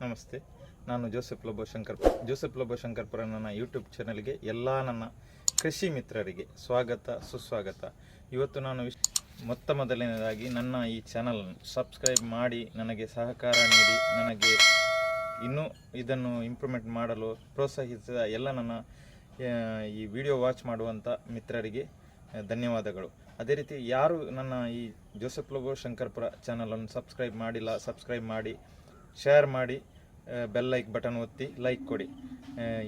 ನಮಸ್ತೆ. ನಾನು Joseph Lobo Shankar Joseph Lobo Shankarpura ನನ್ನ ಯೂಟ್ಯೂಬ್ ಚಾನಲ್ಗೆ ಎಲ್ಲ ನನ್ನ ಕೃಷಿ ಮಿತ್ರರಿಗೆ ಸ್ವಾಗತ, ಸುಸ್ವಾಗತ. ಇವತ್ತು ನಾನು ಮೊತ್ತ ಮೊದಲನೇದಾಗಿ ನನ್ನ ಈ ಚಾನಲನ್ನು ಸಬ್ಸ್ಕ್ರೈಬ್ ಮಾಡಿ, ನನಗೆ ಸಹಕಾರ ನೀಡಿ, ನನಗೆ ಇನ್ನೂ ಇದನ್ನು ಇಂಪ್ರೂವ್ಮೆಂಟ್ ಮಾಡಲು ಪ್ರೋತ್ಸಾಹಿಸಿದ ಎಲ್ಲ ನನ್ನ ಈ ವಿಡಿಯೋ ವಾಚ್ ಮಾಡುವಂಥ ಮಿತ್ರರಿಗೆ ಧನ್ಯವಾದಗಳು. ಅದೇ ರೀತಿ ಯಾರು ನನ್ನ ಈ ಜೋಸೆಫ್ ಲೋಬೋ ಶಂಕರ್ಪುರ ಚಾನಲನ್ನು ಸಬ್ಸ್ಕ್ರೈಬ್ ಮಾಡಿಲ್ಲ ಸಬ್ಸ್ಕ್ರೈಬ್ ಮಾಡಿ ಶೇರ್ ಮಾಡಿ ಬೆಲ್ ಲೈಕ್ ಬಟನ್ ಒತ್ತಿ ಲೈಕ್ ಕೊಡಿ.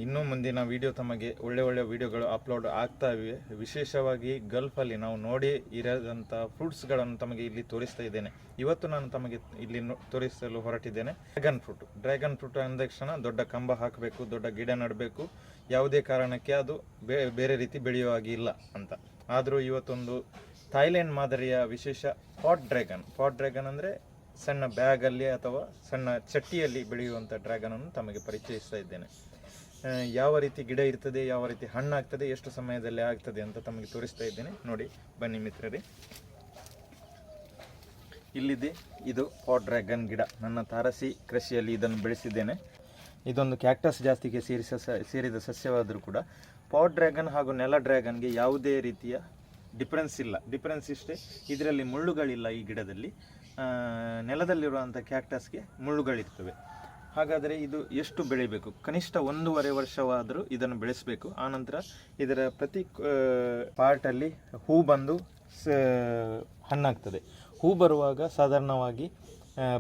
ಇನ್ನೂ ಮುಂದಿನ ವಿಡಿಯೋ ತಮಗೆ ಒಳ್ಳೆ ಒಳ್ಳೆ ವಿಡಿಯೋಗಳು ಅಪ್ಲೋಡ್ ಆಗ್ತಾ ಇವೆ. ವಿಶೇಷವಾಗಿ ಗಲ್ಫಲ್ಲಿ ನಾವು ನೋಡಿ ಇರೋದಂಥ ಫ್ರೂಟ್ಸ್ಗಳನ್ನು ತಮಗೆ ಇಲ್ಲಿ ತೋರಿಸ್ತಾ ಇದ್ದೇನೆ. ಇವತ್ತು ನಾನು ತಮಗೆ ಇಲ್ಲಿ ತೋರಿಸಲು ಹೊರಟಿದ್ದೇನೆ. ಡ್ರ್ಯಾಗನ್ ಫ್ರೂಟ್ ಡ್ರ್ಯಾಗನ್ ಫ್ರೂಟ್ ಅಂದ ತಕ್ಷಣ ದೊಡ್ಡ ಕಂಬ ಹಾಕಬೇಕು, ದೊಡ್ಡ ಗಿಡ ನೆಡಬೇಕು. ಯಾವುದೇ ಕಾರಣಕ್ಕೆ ಅದು ಬೇರೆ ರೀತಿ ಬೆಳೆಯುವ ಹಾಗೆ ಇಲ್ಲ ಅಂತ. ಆದರೂ ಇವತ್ತೊಂದು ಥೈಲ್ಯಾಂಡ್ ಮಾದರಿಯ ವಿಶೇಷ ಪಾಟ್ ಡ್ರ್ಯಾಗನ್ ಪಾಟ್ ಡ್ರ್ಯಾಗನ್ ಅಂದರೆ ಸಣ್ಣ ಬ್ಯಾಗಲ್ಲಿ ಅಥವಾ ಸಣ್ಣ ಚಟ್ಟಿಯಲ್ಲಿ ಬೆಳೆಯುವಂಥ ಡ್ರ್ಯಾಗನನ್ನು ತಮಗೆ ಪರಿಚಯಿಸ್ತಾ ಇದ್ದೇನೆ. ಯಾವ ರೀತಿ ಗಿಡ ಇರ್ತದೆ, ಯಾವ ರೀತಿ ಹಣ್ಣಾಗ್ತದೆ ಎಷ್ಟು ಸಮಯದಲ್ಲಿ ಆಗ್ತದೆ ಅಂತ ತಮಗೆ ತೋರಿಸ್ತಾ ಇದ್ದೇನೆ. ನೋಡಿ, ಬನ್ನಿ ಮಿತ್ರರೇ. ಇಲ್ಲಿದೆ, ಇದು ಪಾಟ್ ಡ್ರ್ಯಾಗನ್ ಗಿಡ. ನನ್ನ ತಾರಸಿ ಕೃಷಿಯಲ್ಲಿ ಇದನ್ನು ಬೆಳೆಸಿದ್ದೇನೆ. ಇದೊಂದು ಕ್ಯಾಕ್ಟಸ್ ಜಾಸ್ತಿಗೆ ಸೇರಿಸ, ಸೇರಿದ ಸಸ್ಯವಾದರೂ ಕೂಡ ಪಾಟ್ ಡ್ರ್ಯಾಗನ್ ಹಾಗೂ ನೆಲ ಡ್ರ್ಯಾಗನ್ಗೆ ಯಾವುದೇ ರೀತಿಯ ಡಿಫರೆನ್ಸ್ ಇಲ್ಲ. ಡಿಫ್ರೆನ್ಸ್ ಇಷ್ಟೇ. ಇದರಲ್ಲಿ ಮುಳ್ಳುಗಳಿಲ್ಲ ಈ ಗಿಡದಲ್ಲಿ. ನೆಲದಲ್ಲಿರುವಂಥ ಕ್ಯಾಕ್ಟಸ್ಗೆ ಮುಳ್ಳುಗಳಿರ್ತವೆ. ಹಾಗಾದರೆ ಇದು ಎಷ್ಟು ಬೆಳಿಬೇಕು? ಕನಿಷ್ಠ ಒಂದೂವರೆ ವರ್ಷವಾದರೂ ಇದನ್ನು ಬೆಳೆಸಬೇಕು. ಆನಂತರ ಇದರ ಪ್ರತಿ ಪಾರ್ಟಲ್ಲಿ ಹೂ ಬಂದು ಸ, ಹಣ್ಣಾಗ್ತದೆ. ಹೂ ಬರುವಾಗ ಸಾಧಾರಣವಾಗಿ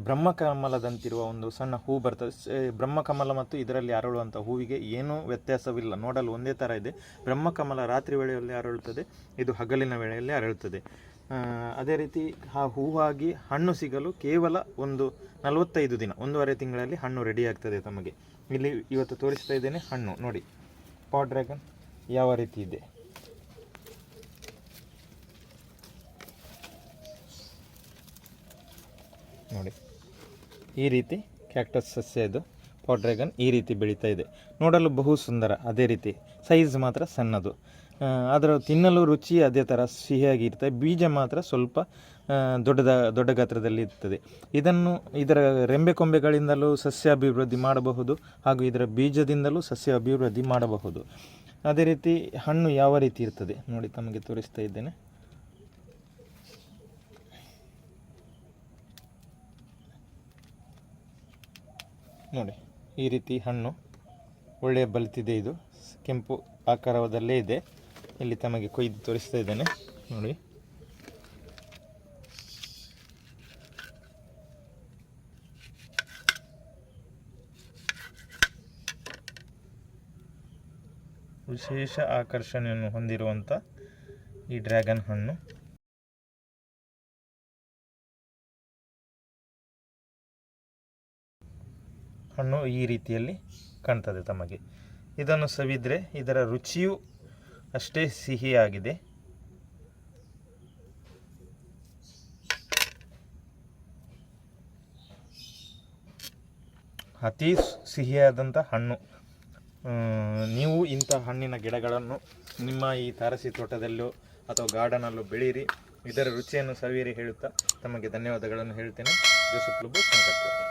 ಬ್ರಹ್ಮಕಮಲದಂತಿರುವ ಒಂದು ಸಣ್ಣ ಹೂ ಬರ್ತದೆ. ಬ್ರಹ್ಮಕಮಲ ಮತ್ತು ಇದರಲ್ಲಿ ಅರಳುವಂಥ ಹೂವಿಗೆ ಏನೂ ವ್ಯತ್ಯಾಸವಿಲ್ಲ. ನೋಡಲು ಒಂದೇ ಥರ ಇದೆ. ಬ್ರಹ್ಮಕಮಲ ರಾತ್ರಿ ವೇಳೆಯಲ್ಲಿ ಅರಳುತ್ತದೆ, ಇದು ಹಗಲಿನ ವೇಳೆಯಲ್ಲಿ ಅರಳುತ್ತದೆ. ಅದೇ ರೀತಿ ಆ ಹೂವಾಗಿ ಹಣ್ಣು ಸಿಗಲು ಕೇವಲ ಒಂದು ನಲವತ್ತೈದು ದಿನ, ಒಂದೂವರೆ ತಿಂಗಳಲ್ಲಿ ಹಣ್ಣು ರೆಡಿ ಆಗ್ತದೆ ತಮಗೆ. ಇಲ್ಲಿ ಇವತ್ತು ತೋರಿಸ್ತಾ ಇದ್ದೇನೆ ಹಣ್ಣು. ನೋಡಿ ಪಾಟ್ ಡ್ರ್ಯಾಗನ್ ಯಾವ ರೀತಿ ಇದೆ? ನೋಡಿ. ಈ ರೀತಿ ಕ್ಯಾಕ್ಟಸ್ ಸಸ್ಯ ಇದು. ಪಾಟ್ ಈ ರೀತಿ ಬೆಳೀತಾ ಇದೆ. ನೋಡಲು ಬಹು ಸುಂದರ, ಅದೇ ರೀತಿ. ಸೈಜ್ ಮಾತ್ರ ಸಣ್ಣದು. ಅದರ ತಿನ್ನಲು ರುಚಿ ಅದೇ ಥರ ಸಿಹಿಯಾಗಿ ಇರ್ತದೆ. ಬೀಜ ಮಾತ್ರ ಸ್ವಲ್ಪ ದೊಡ್ಡದ, ದೊಡ್ಡ ಗಾತ್ರದಲ್ಲಿ ಇರ್ತದೆ. ಇದನ್ನು ಇದರ ರೆಂಬೆ ಕೊಂಬೆಗಳಿಂದಲೂ ಸಸ್ಯ ಅಭಿವೃದ್ಧಿ ಮಾಡಬಹುದು ಹಾಗೂ ಇದರ ಬೀಜದಿಂದಲೂ ಸಸ್ಯ ಅಭಿವೃದ್ಧಿ ಮಾಡಬಹುದು. ಅದೇ ರೀತಿ ಹಣ್ಣು ಯಾವ ರೀತಿ ಇರ್ತದೆ ನೋಡಿ ತಮಗೆ ತೋರಿಸ್ತಾ ಇದ್ದೇನೆ. ನೋಡಿ, ಈ ರೀತಿ ಹಣ್ಣು ಒಳ್ಳೆಯ ಬಲಿತಿದೆ ಇದು. ಕೆಂಪು ಆಕಾರದಲ್ಲೇ ಇದೆ. ಇಲ್ಲಿ ತಮಗೆ ಕೊಯ್ದು ತೋರಿಸ್ತಾ ಇದ್ದೇನೆ. ನೋಡಿ. ವಿಶೇಷ ಆಕರ್ಷಣೆಯನ್ನು ಹೊಂದಿರುವಂಥ ಈ ಡ್ರ್ಯಾಗನ್ ಹಣ್ಣು. ಹಣ್ಣು ಈ ರೀತಿಯಲ್ಲಿ ಕಾಣ್ತದೆ ತಮಗೆ. ಇದನ್ನು ಸವಿದ್ರೆ ಇದರ ರುಚಿಯು ಅಷ್ಟೇ ಸಿಹಿಯಾಗಿದೆ. ಅತಿ ಸಿಹಿಯಾದಂಥ ಹಣ್ಣು. ನೀವು ಇಂಥ ಹಣ್ಣಿನ ಗಿಡಗಳನ್ನು ನಿಮ್ಮ ಈ ತಾರಸಿ ತೋಟದಲ್ಲೋ ಅಥವಾ ಗಾರ್ಡನಲ್ಲೂ ಬೆಳೀರಿ. ಇದರ ರುಚಿಯನ್ನು ಸವಿರಿ ಹೇಳುತ್ತಾ ತಮಗೆ ಧನ್ಯವಾದಗಳನ್ನು ಹೇಳ್ತೇನೆ. ಜೋಸೆಫ್ ಲುಬು ಶಂಕರ್ಪುರ